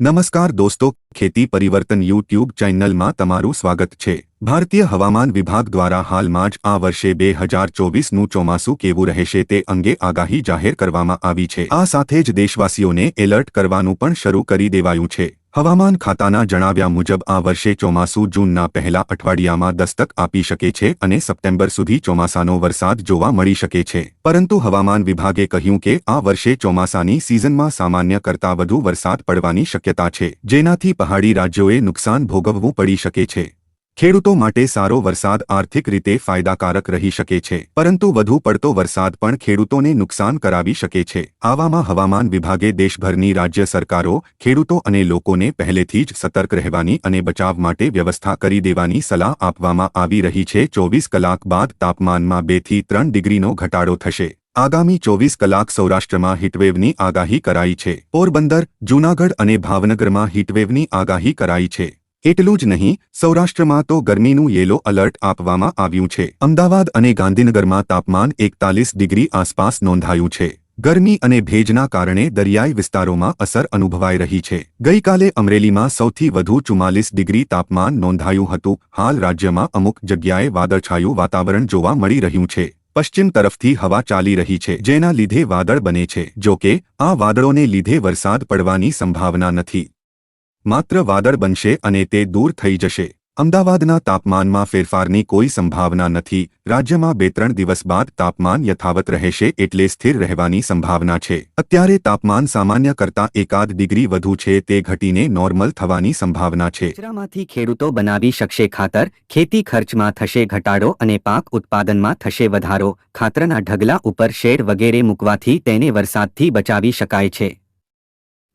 નમસ્કાર દોસ્તો, ખેતી પરિવર્તન યુટ્યુબ ચેનલમાં તમારું સ્વાગત છે. ભારતીય હવામાન વિભાગ દ્વારા હાલમાં જ આ વર્ષે બે હજાર ચોવીસનું ચોમાસું કેવું રહેશે તે અંગે આગાહી જાહેર કરવામાં આવી છે. આ સાથે જ દેશવાસીઓને એલર્ટ કરવાનું પણ શરૂ કરી દેવાયું છે. હવામાન ખાતાના જણાવ્યા મુજબ આ વર્ષે ચોમાસું જૂનના પહેલા અઠવાડિયામાં દસ્તક આપી શકે છે અને સપ્ટેમ્બર સુધી ચોમાસાનો વરસાદ જોવા મળી શકે છે. પરંતુ હવામાન વિભાગે કહ્યું કે આ વર્ષે ચોમાસાની સિઝનમાં સામાન્ય કરતાં વધુ વરસાદ પડવાની શક્યતા છે, જેનાથી પહાડી રાજ્યોએ નુકસાન ભોગવવું પડી શકે છે. ખેડૂતો માટે સારો વરસાદ આર્થિક રીતે ફાયદાકારક રહી શકે છે, પરંતુ વધુ પડતો વરસાદ પણ ખેડૂતોને નુકસાન કરાવી શકે છે. આવામાં હવામાન વિભાગે દેશભરની રાજ્ય સરકારો, ખેડૂતો અને લોકોને પહેલેથી જ સતર્ક રહેવાની અને બચાવ માટે વ્યવસ્થા કરી દેવાની સલાહ આપવામાં આવી રહી છે. ચોવીસ કલાક બાદ તાપમાનમાં બેથી ત્રણ ડિગ્રીનો ઘટાડો થશે. આગામી ચોવીસ કલાક સૌરાષ્ટ્રમાં હીટવેવની આગાહી કરાઈ છે. પોરબંદર, જૂનાગઢ અને ભાવનગરમાં હીટવેવની આગાહી કરાઈ છે. એટલું જ નહીં, સૌરાષ્ટ્રમાં તો ગરમીનું યેલો અલર્ટ આપવામાં આવ્યું છે. અમદાવાદ અને ગાંધીનગરમાં તાપમાન એકતાલીસ ડિગ્રી આસપાસ નોંધાયું છે. ગરમી અને ભેજના કારણે દરિયાઈ વિસ્તારોમાં અસર અનુભવાઈ રહી છે. ગઈકાલે અમરેલીમાં સૌથી વધુ ચુમ્માલીસ ડિગ્રી તાપમાન નોંધાયું હતું. હાલ રાજ્યમાં અમુક જગ્યાએ વાદળછાયું વાતાવરણ જોવા મળી રહ્યું છે. પશ્ચિમ તરફથી હવા ચાલી રહી છે. જેના લીધે વાદળ બને છે. જો કે આ વાદળોને લીધે વરસાદ પડવાની સંભાવના નથી. માત્ર વાદળ બનશે અને તે દૂર થઈ જશે. અમદાવાદના તાપમાનમાં ફેરફારની કોઈ સંભાવના નથી. રાજ્યમાં બે ત્રણ દિવસ બાદ તાપમાન યથાવત રહેશે એટલે સ્થિર રહેવાની સંભાવના છે. અત્યારે તાપમાન સામાન્ય કરતાં એકાદ ડિગ્રી વધુ છે તે ઘટીને નોર્મલ થવાની સંભાવના છે. કચરામાંથી ખેડૂતો બનાવી શકશે ખાતર, ખેતી ખર્ચમાં થશે ઘટાડો અને પાક ઉત્પાદનમાં થશે વધારો. ખાતરના ઢગલા ઉપર શેડ વગેરે મૂકવાથી તેને વરસાદથી બચાવી શકાય છે.